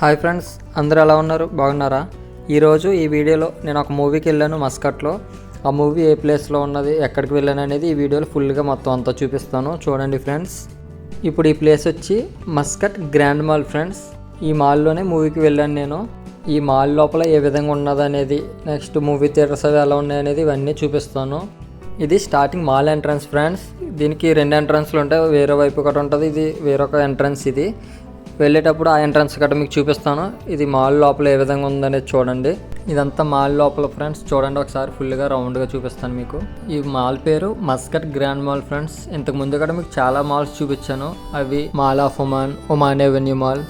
Hi friends అందరూ ఎలా ఉన్నారు? బాగున్నారా? ఈరోజు ఈ వీడియోలో నేను ఒక మూవీకి వెళ్ళాను మస్కట్లో. ఆ మూవీ ఏ ప్లేస్లో ఉన్నది ఎక్కడికి వెళ్ళాను అనేది ఈ వీడియోలో ఫుల్గా మొత్తం అంతా చూపిస్తాను. చూడండి ఫ్రెండ్స్. ఇప్పుడు ఈ ప్లేస్ వచ్చి మస్కట్ గ్రాండ్ మాల్ ఫ్రెండ్స్. ఈ మాల్లోనే మూవీకి వెళ్ళాను నేను. ఈ మాల్ లోపల ఏ విధంగా ఉన్నది అనేది నెక్స్ట్ మూవీ థియేటర్స్ అవి ఎలా ఉన్నాయి అనేది ఇవన్నీ చూపిస్తాను. ఇది స్టార్టింగ్ మాల్ ఎంట్రన్స్ ఫ్రెండ్స్. దీనికి రెండు ఎంట్రన్స్లు ఉంటాయి. వేరే వైపు ఒకటి ఉంటుంది ఇది వేరొక ఎంట్రన్స్ ఇది. వెళ్ళేటప్పుడు ఆ ఎంట్రన్స్ గట్రా మీకు చూపిస్తాను. ఇది మాల్ లోపల ఏ విధంగా ఉందనేది చూడండి. ఇదంతా మాల్ లోపల ఫ్రెండ్స్ చూడండి ఒకసారి ఫుల్గా రౌండ్గా చూపిస్తాను మీకు. ఈ మాల్ పేరు మస్కట్ గ్రాండ్ మాల్ ఫ్రెండ్స్ ఇంతకు ముందు కూడా మీకు చాలా మాల్స్ చూపించాను. అవి mall of Oman Oman avenue mall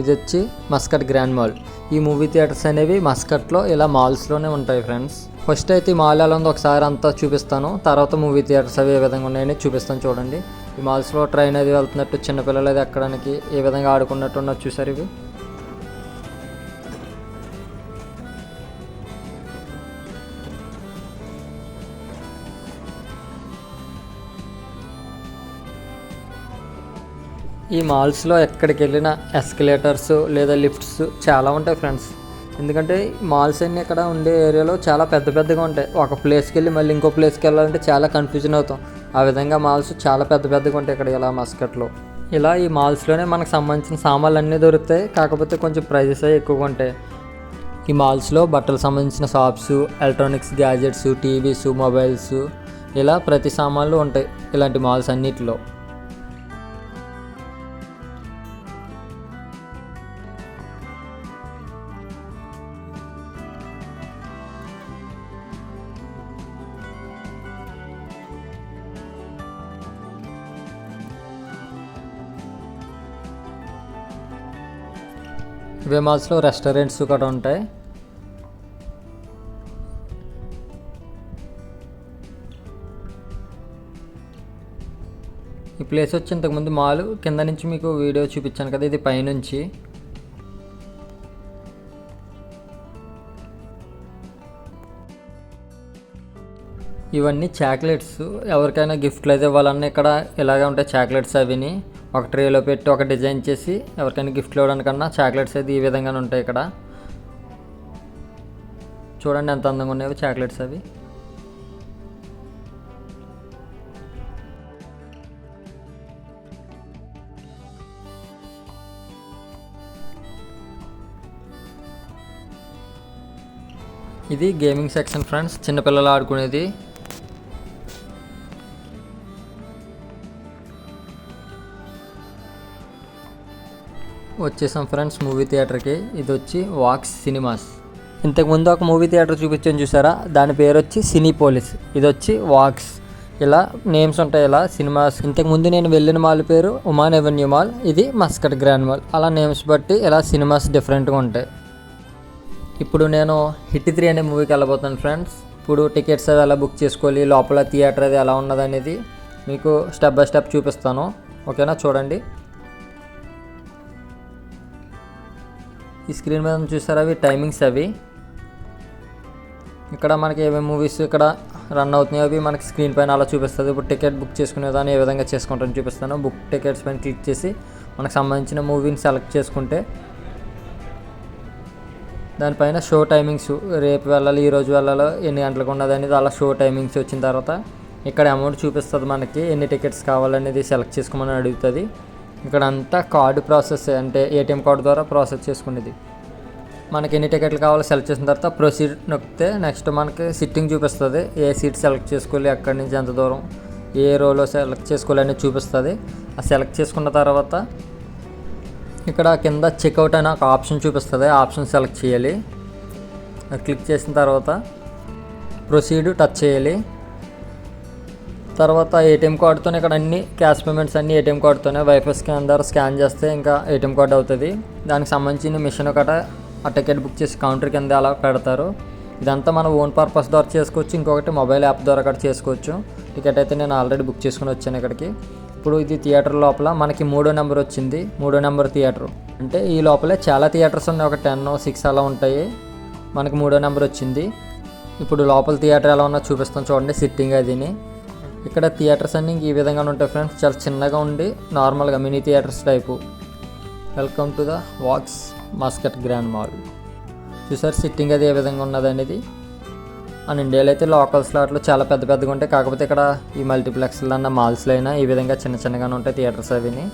ఇది వచ్చి మస్కట్ గ్రాండ్ మాల్ ఈ మూవీ థియేటర్స్ అనేవి మస్కట్లో ఇలా మాల్స్లోనే ఉంటాయి ఫ్రెండ్స్ ఫస్ట్ అయితే ఈ మాల్ ఎలా ఉందో ఒకసారి అంతా చూపిస్తాను. తర్వాత మూవీ థియేటర్స్ అవి ఏ విధంగా ఉన్నాయని చూపిస్తాను చూడండి. ఈ మాల్స్లో ట్రైన్ అది వెళ్తున్నట్టు చిన్నపిల్లలు అది ఎక్కడానికి ఏ విధంగా ఆడుకున్నట్టు ఉన్నది చూసారు ఇవి? ఈ మాల్స్లో ఎక్కడికి వెళ్ళినా ఎస్కలేటర్స్ లేదా లిఫ్ట్స్ చాలా ఉంటాయి ఫ్రెండ్స్. ఎందుకంటే మాల్స్ అన్నీ ఇక్కడ ఉండే ఏరియాలో చాలా పెద్ద పెద్దగా ఉంటాయి. ఒక ప్లేస్కి వెళ్ళి మళ్ళీ ఇంకో ప్లేస్కి వెళ్ళాలంటే చాలా కన్ఫ్యూజన్ అవుతాం. ఆ విధంగా మాల్స్ చాలా పెద్ద పెద్దగా ఉంటాయి ఇక్కడ ఇలా మస్కట్లో. ఇలా ఈ మాల్స్లోనే మనకు సంబంధించిన సామాన్లు అన్నీ దొరుకుతాయి. కాకపోతే కొంచెం ప్రైజెస్ అవి ఎక్కువగా ఉంటాయి. ఈ మాల్స్లో బట్టలకు సంబంధించిన shops electronics gadgets TVs mobiles ఇలా ప్రతి సామాన్లు ఉంటాయి ఇలాంటి మాల్స్ అన్నిటిలో. ఇవే మాల్స్లో రెస్టారెంట్స్ కూడా ఉంటాయి. ఈ ప్లేస్ వచ్చి ఇంతకుముందు మాల్ కింద నుంచి మీకు వీడియో చూపించాను కదా ఇది పైనుంచి. ఇవన్నీ చాక్లెట్స్ ఎవరికైనా గిఫ్ట్లు అయితే ఇవ్వాలన్నా ఇక్కడ ఇలాగే ఉంటాయి చాక్లెట్స్ అవిని. ఒక ట్రేలో పెట్టి ఒక డిజైన్ చేసి ఎవరికైనా గిఫ్ట్లు ఇవ్వడానికన్నా చాక్లెట్స్ అయితే ఈ విధంగానే ఉంటాయి ఇక్కడ. చూడండి ఎంత అందంగా ఉన్నాయో చాక్లెట్స్ అవి. ఇది గేమింగ్ సెక్షన్ ఫ్రెండ్స్ చిన్నపిల్లలు ఆడుకునేది. వచ్చేసాం ఫ్రెండ్స్ మూవీ థియేటర్కి ఇది వచ్చి వాక్స్ సినిమాస్. ఇంతకుముందు ఒక మూవీ థియేటర్ చూపించాను చూసారా? దాని పేరు వచ్చి సినీ పోలీస్ ఇది వచ్చి వాక్స్. ఇలా నేమ్స్ ఉంటాయి ఇలా సినిమాస్. ఇంతకుముందు నేను వెళ్ళిన మాల్ పేరు ఉమాన్ ఎవెన్యూ మాల్. ఇది మస్కట్ గ్రాండ్ మాల్. అలా నేమ్స్ బట్టి ఇలా సినిమాస్ డిఫరెంట్గా ఉంటాయి. ఇప్పుడు నేను హిట్ త్రీ అనే మూవీకి వెళ్ళబోతాను ఫ్రెండ్స్. ఇప్పుడు టికెట్స్ అది ఎలా బుక్ చేసుకోవాలి? లోపల థియేటర్ అది ఎలా ఉన్నది అనేది మీకు స్టెప్ బై స్టెప్ చూపిస్తాను. ఓకేనా? చూడండి. ఈ స్క్రీన్ మీద చూసారా అవి? టైమింగ్స్ అవి. ఇక్కడ మనకి ఏమేమి మూవీస్ ఇక్కడ రన్ అవుతున్నాయి అవి మనకి స్క్రీన్ పైన అలా చూపిస్తుంది. ఇప్పుడు టికెట్ బుక్ చేసుకునే దాన్ని ఏ విధంగా చేసుకుంటాను చూపిస్తాను. బుక్ టికెట్స్ పైన క్లిక్ చేసి మనకు సంబంధించిన మూవీని సెలెక్ట్ చేసుకుంటే దానిపైన షో టైమింగ్స్ రేపు వెళ్ళాలి ఈ రోజు వెళ్ళాలి ఎన్ని గంటలకు ఉన్నది అనేది అలా షో టైమింగ్స్ వచ్చిన తర్వాత ఇక్కడ అమౌంట్ చూపిస్తుంది మనకి. ఎన్ని టికెట్స్ కావాలనేది సెలెక్ట్ చేసుకోమని అడుగుతుంది. ఇక్కడ అంతా కార్డు ప్రాసెస్ అంటే ఏటీఎం కార్డు ద్వారా ప్రాసెస్ చేసుకునేది. మనకి ఎన్ని టికెట్లు కావాలో సెలెక్ట్ చేసిన తర్వాత ప్రొసీడ్ నొక్కితే నెక్స్ట్ మనకి సిట్టింగ్ చూపిస్తుంది. ఏ సీట్ సెలెక్ట్ చేసుకోవాలి ఎక్కడి నుంచి ఎంత దూరం ఏ రోలో సెలెక్ట్ చేసుకోవాలి అనేది చూపిస్తుంది. ఆ సెలెక్ట్ చేసుకున్న తర్వాత ఇక్కడ కింద చెక్అవుట్ అనే ఒక ఆప్షన్ చూపిస్తుంది. ఆప్షన్ సెలెక్ట్ చేయాలి. అది క్లిక్ చేసిన తర్వాత ప్రొసీడ్ టచ్ చేయాలి. తర్వాత ఏటీఎం కార్డుతో ఇక్కడ అన్ని క్యాష్ పేమెంట్స్ అన్ని ఏటీఎం కార్డుతోనే వైఫై స్కాన్ ద్వారా స్కాన్ చేస్తే ఇంకా ఏటీఎం కార్డు అవుతుంది. దానికి సంబంధించిన మిషన్ ఒకట ఆ టికెట్ బుక్ చేసి కౌంటర్ కింద అలా పెడతారు. ఇదంతా మన ఓన్ పర్పస్ ద్వారా చేసుకోవచ్చు ఇంకొకటి మొబైల్ యాప్ ద్వారా కూడా చేసుకోవచ్చు. టికెట్ అయితే నేను ఆల్రెడీ బుక్ చేసుకుని వచ్చాను ఇక్కడికి. ఇప్పుడు ఇది థియేటర్ లోపల మనకి మూడో నెంబర్ వచ్చింది. మూడో నెంబర్ థియేటర్. అంటే ఈ లోపలే చాలా థియేటర్స్ ఉన్నాయి. ఒక టెన్ సిక్స్ అలా ఉంటాయి. మనకి మూడో నెంబర్ వచ్చింది. ఇప్పుడు లోపల థియేటర్ ఎలా ఉన్నా చూపిస్తాం చూడండి. సిట్టింగ్ అదిని. ఇక్కడ థియేటర్స్ అన్ని ఈ విధంగా ఉంటాయి ఫ్రెండ్స్. చాలా చిన్నగా ఉండి నార్మల్గా mini theatres type. Welcome to the Vox Muscat grand mall చూసారు సిట్టింగ్ అది ఏ విధంగా ఉన్నది అనేది? మన ఇండియాలో అయితే లోకల్ స్లాట్లు చాలా పెద్ద పెద్దగా ఉంటాయి. కాకపోతే ఇక్కడ ఈ మల్టీప్లెక్స్లో అన్న మాల్స్లో అయినా ఈ విధంగా చిన్న చిన్నగానే ఉంటాయి థియేటర్స్ అవిని.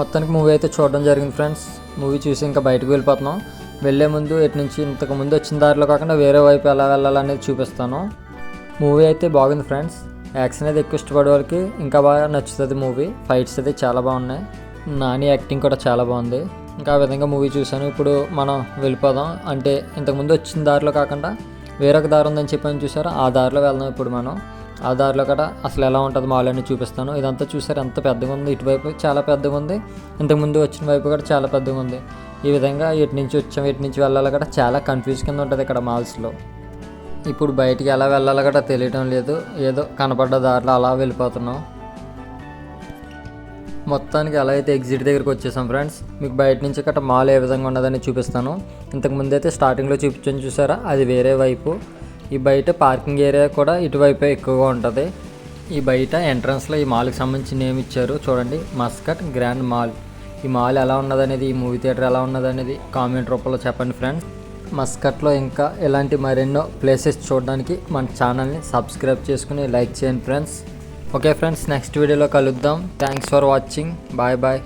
మొత్తానికి మూవీ అయితే చూడడం జరిగింది ఫ్రెండ్స్. మూవీ చూసి ఇంకా బయటకు వెళ్ళిపోతున్నాం. వెళ్ళే ముందు ఎటు నుంచి ఇంతకు ముందు వచ్చిన దారిలో కాకుండా వేరే వైపు ఎలా వెళ్ళాలనేది చూపిస్తాను. మూవీ అయితే బాగుంది ఫ్రెండ్స్. యాక్షన్ అయితే ఎక్కువ ఇష్టపడే వాళ్ళకి ఇంకా బాగా నచ్చుతుంది మూవీ. ఫైట్స్ అయితే చాలా బాగున్నాయి. నాని యాక్టింగ్ కూడా చాలా బాగుంది. ఇంకా ఆ విధంగా మూవీ చూశాను. ఇప్పుడు మనం వెళ్ళిపోదాం. అంటే ఇంతకుముందు వచ్చిన దారిలో కాకుండా వేరొక దారి ఉందని చెప్పని చూసారు ఆ దారిలో వెళ్దాం ఇప్పుడు మనం. ఆ దారిలో కూడా అసలు ఎలా ఉంటుంది మాల్ అని చూపిస్తాను. ఇదంతా చూసారు ఎంత పెద్దగా ఉంది. ఇటువైపు చాలా పెద్దగా ఉంది. ఇంతకుముందు వచ్చిన వైపు కూడా చాలా పెద్దగా ఉంది. ఈ విధంగా ఇటు నుంచి వచ్చాం ఇటు నుంచి వెళ్ళాలి కూడా చాలా కన్ఫ్యూజ్ కింద ఉంటుంది ఇక్కడ మాల్స్లో ఇప్పుడు బయటికి ఎలా వెళ్ళాలో కూడా తెలియడం లేదు. ఏదో కనపడ్డ దారిలో అలా వెళ్ళిపోతున్నాం. మొత్తానికి ఎలా అయితే ఎగ్జిట్ దగ్గరికి వచ్చేసాం ఫ్రెండ్స్ మీకు బయట నుంచి గట్రా మాల్ ఏ విధంగా ఉన్నదని చూపిస్తాను. ఇంతకు ముందు అయితే స్టార్టింగ్లో చూపించని చూసారా? అది వేరే వైపు. ఈ బయట పార్కింగ్ ఏరియా కూడా ఇటువైపే ఎక్కువగా ఉంటుంది. ఈ బయట ఎంట్రన్స్లో ఈ మాల్కి సంబంధించి నేమ్ ఇచ్చారు. చూడండి మస్కట్ గ్రాండ్ మాల్. ఈ మాల్ ఎలా ఉన్నదనేది ఈ మూవీ థియేటర్ ఎలా ఉన్నదనేది కామెంట్ రూపంలో చెప్పండి ఫ్రెండ్స్. మస్కట్లో ఇంకా ఇలాంటి మరెన్నో ప్లేసెస్ చూడడానికి మన ఛానల్ని సబ్స్క్రైబ్ చేసుకుని లైక్ చేయండి ఫ్రెండ్స్. ఓకే ఫ్రెండ్స్ నెక్స్ట్ వీడియోలో కలుద్దాం. Thanks for watching. Bye bye.